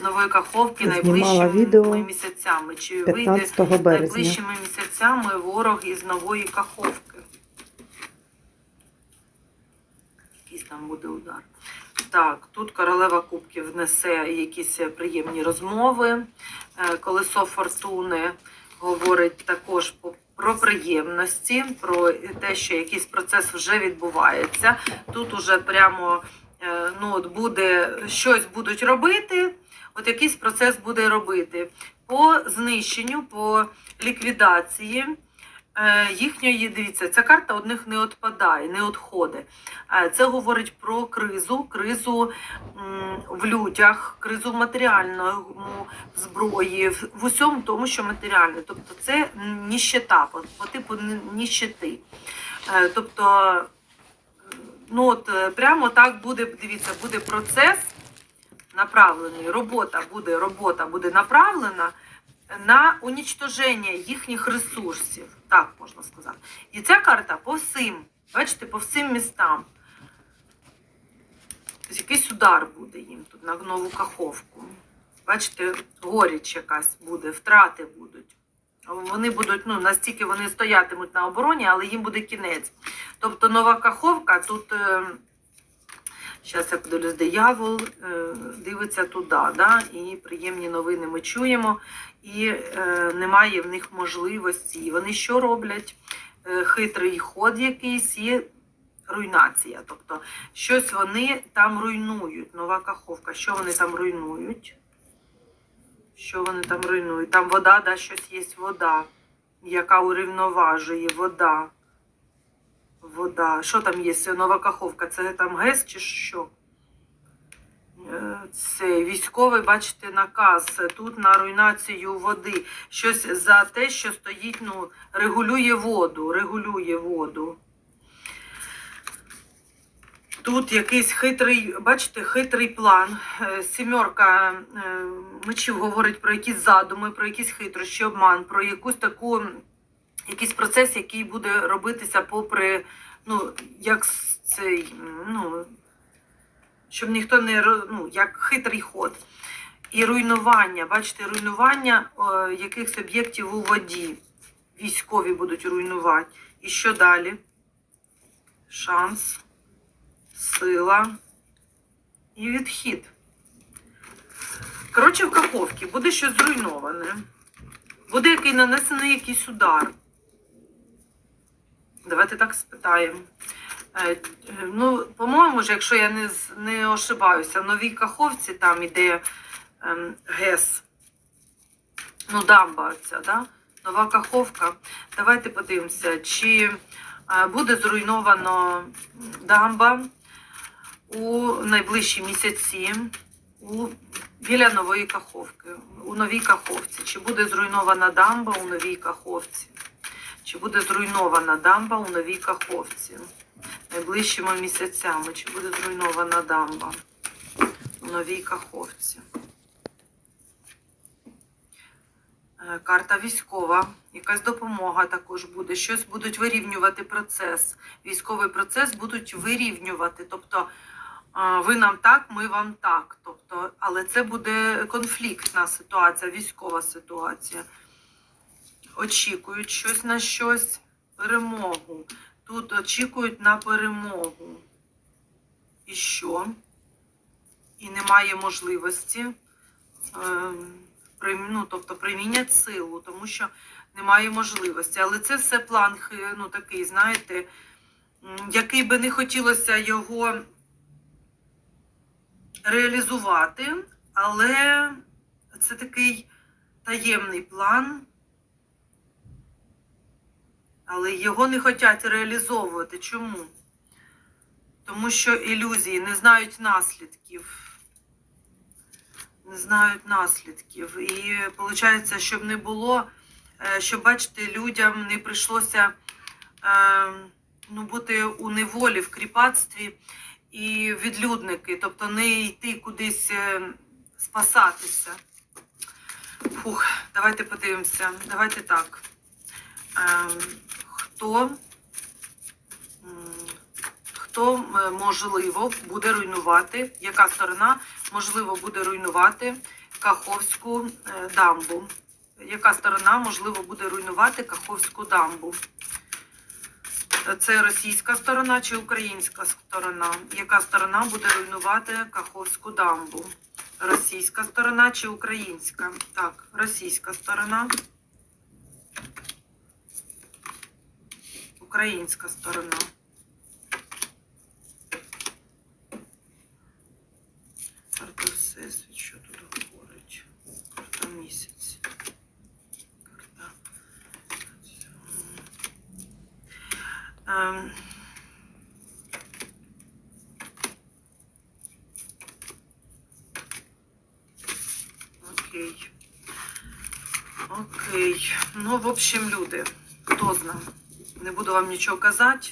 з нової каховки Знімала найближчими місяцями? Чи вийде 15 березня. найближчими місяцями ворог із нової каховки? Якийсь там буде удар. Так, тут королева кубків несе якісь приємні розмови. Е, Колесо фортуни говорить також про приємності, про те, що якийсь процес вже відбувається. Тут уже прямо е, ну, от буде щось будуть робити, от якийсь процес буде робити по знищенню, по ліквідації. е, Їхньої, дивіться, ця карта одних не відпадає, не відходить. Е, Це говорить про кризу, кризу в людях, кризу в матеріальному зброї, в, усьому тому, що матеріальне. Тобто це ніщета, по, типу ні- ніщети. Е, Тобто, ну от е, прямо так буде, дивіться, буде процес направлений, робота буде, робота буде направлена на унічтоження їхніх ресурсів, так можна сказати. І ця карта по всім, бачите, по всім містам. Тобто якийсь удар буде їм тут на нову каховку. Бачите, горіч якась буде, втрати будуть. Вони будуть, ну, настільки вони стоятимуть на обороні, але їм буде кінець. Тобто нова каховка тут. Е, Зараз я подивлюсь, диявол е, дивиться туди, да? і приємні новини ми чуємо, і е, немає в них можливості. І вони що роблять? Е, хитрий ход якийсь і руйнація. Тобто щось вони там руйнують. Нова каховка. Що вони там руйнують? Що вони там руйнують? Там вода, да, щось є вода, яка урівноважує вода. Вода. Що там є? Нова каховка? Це там ГЕС чи що? Е, Це військовий, бачите, наказ тут на руйнацію води. Щось за те, що стоїть, ну, регулює воду, регулює воду. Тут якийсь хитрий, бачите, хитрий план. Е, Сімерка е, мечів говорить про якісь задуми, про якісь хитрощі, обман, про якусь таку, якийсь процес, який буде робитися попри, ну, як цей, ну, щоб ніхто не ну, як хитрий ход. І руйнування, бачите, руйнування якихось об'єктів у воді. Військові будуть руйнувати. І що далі? Шанс, сила і відхід. Коротше, в Каховці буде щось зруйноване. Буде який нанесений якийсь удар. Давайте так спитаємо. Е, Ну, по-моєму, ж, якщо я не, не ошибаюся, в новій Каховці там іде ем, ГЕС. Ну, дамба ця, да? Нова Каховка. Давайте подивимося, чи е, буде зруйновано дамба у найближчі місяці у, біля нової Каховки, у новій Каховці. Чи буде зруйнована дамба у новій Каховці? Чи буде зруйнована дамба у новій Каховці? Найближчими місяцями. Чи буде зруйнована дамба у новій Каховці? Е, Карта військова, якась допомога також буде. Щось будуть вирівнювати процес. Військовий процес будуть вирівнювати. Тобто ви нам так, ми вам так. Тобто, але це буде конфліктна ситуація, військова ситуація. Очікують щось на щось, перемогу. Тут очікують на перемогу. І що? І немає можливості. Ем, ну, тобто примінять силу, тому що немає можливості. Але це все план ну, такий, знаєте, який би не хотілося його реалізувати, але це такий таємний план. Але його не хочуть реалізовувати. Чому? Тому що ілюзії не знають наслідків не знають наслідків. І виходить, щоб не було, е, щоб бачите, людям не прийшлося е, ну, бути у неволі, в кріпацтві і відлюдники, тобто не йти кудись е, спасатися. Фух, давайте подивимося. Давайте так. Е, Хто, хто е, можливо буде руйнувати, яка сторона можливо буде руйнувати Каховську е, дамбу? Яка сторона, можливо, буде руйнувати Каховську дамбу? Це російська сторона чи українська сторона? Яка сторона буде руйнувати Каховську дамбу? Російська сторона чи українська? Так, російська сторона. Українська сторона. Карта Всесвіт, що тут говорить? Карта місяць. Карта. Ем. Окей. Окей. Ну, в общем, люди, хто зна. Не буду вам нічого казати.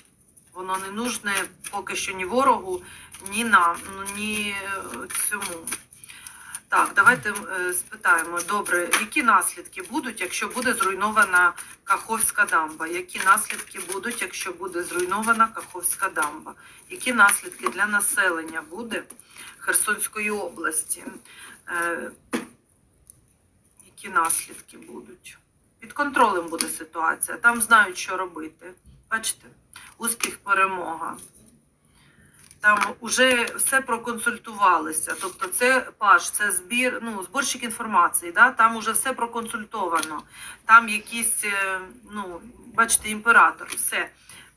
Воно не нужне поки що ні ворогу, ні нам, ну, ні е, цьому. Так, давайте е, спитаємо. Добре, які наслідки будуть, якщо буде зруйнована Каховська дамба? Які наслідки будуть, якщо буде зруйнована Каховська дамба? Які наслідки для населення буде Херсонської області? Е, які наслідки будуть? Під контролем буде ситуація. Там знають, що робити. Бачите, успіх, перемога. Там вже все проконсультувалися. Тобто, це паш, це збір, ну, зборщик інформації. Да? Там уже все проконсультовано. Там якісь, е, ну, бачите, імператор, все.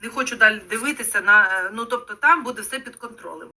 Не хочу далі дивитися на. е, Ну, тобто, там буде все під контролем.